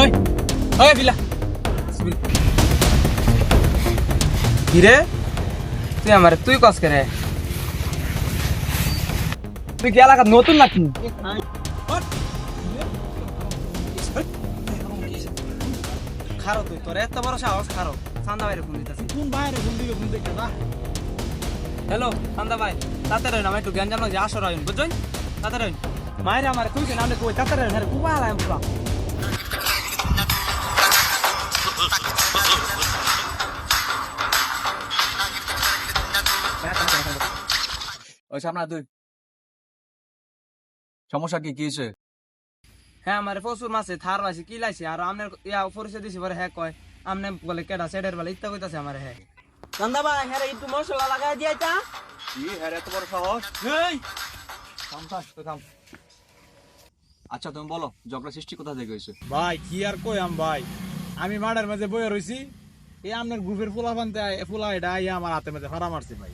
ওই ওই বিলা। কিরে? তুই আমার তুই কস করে তুই কি এলাকা নতুন নাকি? খারো তুই তোর এত বড় সাহস খারো। চান্দা বাইরে ফোন দিতেছি। কোন বাইরে ফোন দিবে ফোন দেখে না। হ্যালো চান্দা ভাই তাড়াতাড়ি রইন আমার একটু জ্ঞান জানো যে আসো রইন বুঝছেন তাড়াতাড়ি রইন মায়ের আমার তুই কেন আমি কই তাড়াতাড়ি রইন আমি পুরা ওই সামনে তুই সমস্যা কি কি হয়েছে? হ্যাঁ আমার প্রচুর মাছে থার পাইছে কি লাইছে আর আমনের ইয়া পরিচয় দিছি পরে হ্যাঁ কয়। আমনে বলে কেডা সেডের বলে ইত্যা কইতাছে আমার হ্যাঁ। চান্দা ভাই হ্যাঁ একটু মশলা লাগাই দিয়ে তা কি হ্যাঁ এত বড় সাহস? থাম থাম তুই থাম। আচ্ছা তুমি বলো ঝগড়া সৃষ্টি কোথা থেকে হয়েছে? ভাই কি আর কই আম ভাই? আমি মাঠের মাঝে বয়ে রইছি। এই আপনার গ্রুপের ফুলা পানতে ফুলা এটা আইয়া আমার হাতে মাঝে ফাড়া মারছে ভাই।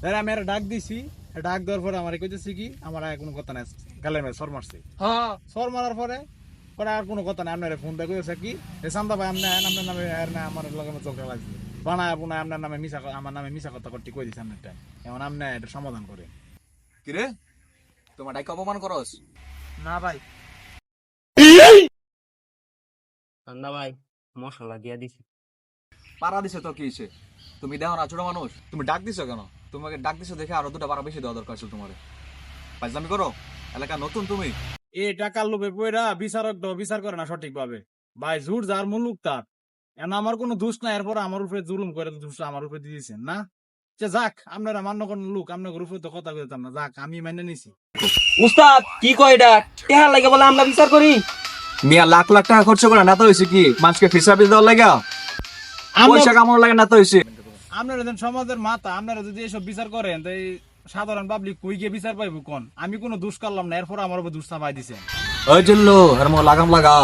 তাহলে আমি একটা ডাক দিছি ডাক দেওয়ার পরে আমার কইতেছি কি আমার আর কোনো কথা নাই গালের মাঝে সর মারছে। হ্যাঁ। সর মারার পরে পরে আর কোনো কথা নাই আপনার ফোন দিয়ে কইছে কি এ সান্দা ভাই আপনি আপনার নামে আর না আমার লগে চোখটা লাগছে বানায় পুনায় আপনার নামে মিশা আমার নামে মিশা কথা করতে কই দিছে আপনার টাইম এখন আপনি এটা সমাধান করে? কি রে তোমার ডাইকে অপমান করস? না ভাই। চান্দা ভাই মশলা দিয়া দিছি। পাড়া দিছে তো কি তুমি দেখো না ছোট মানুষ। তুমি ডাক দিছো কেন? তোমাকে ডাক দিছো দেখে আরও দুটা পাড়া বেশি দেওয়া দরকার ছিল তোমার। পাইজলামি করো এলাকা নতুন তুমি। এই টাকার লোভে পয়রা বিচারক তো বিচার করে না সঠিকভাবে। ভাই জুট যার মুলুক তার। এখন আমার কোনো দোষ নাই এরপর আমার উপরে জুলুম করে দোষ আমার উপরে দিয়ে দিয়েছেন না? যে যাক আপনারা মান্য কোন লোক আপনার উপরে তো কথা কইতাম না। যাক আমি মেনে নিছি। উস্তাদ কি কয় এটা? টেহার লাগে বলে আমরা বিচার করি। মিয়া লাখ লাখ টাকা খরচ করে না তো হয়েছে কি? মানুষকে ফিস সার্ভিস দেওয়ার লাগা? পয়সা কামানোর লাগে না তো হয়েছে। আপনারা যেন সমাজের মাথা আপনারা যদি এসব বিচার করেন তো এই সাধারণ পাবলিক কই গিয়ে বিচার পাইব কোন? আমি কোনো দোষ করলাম না এরপর আমার উপর দোষ চাপাই দিছেন। ওই জন্য এর মো লাগাম লাগা।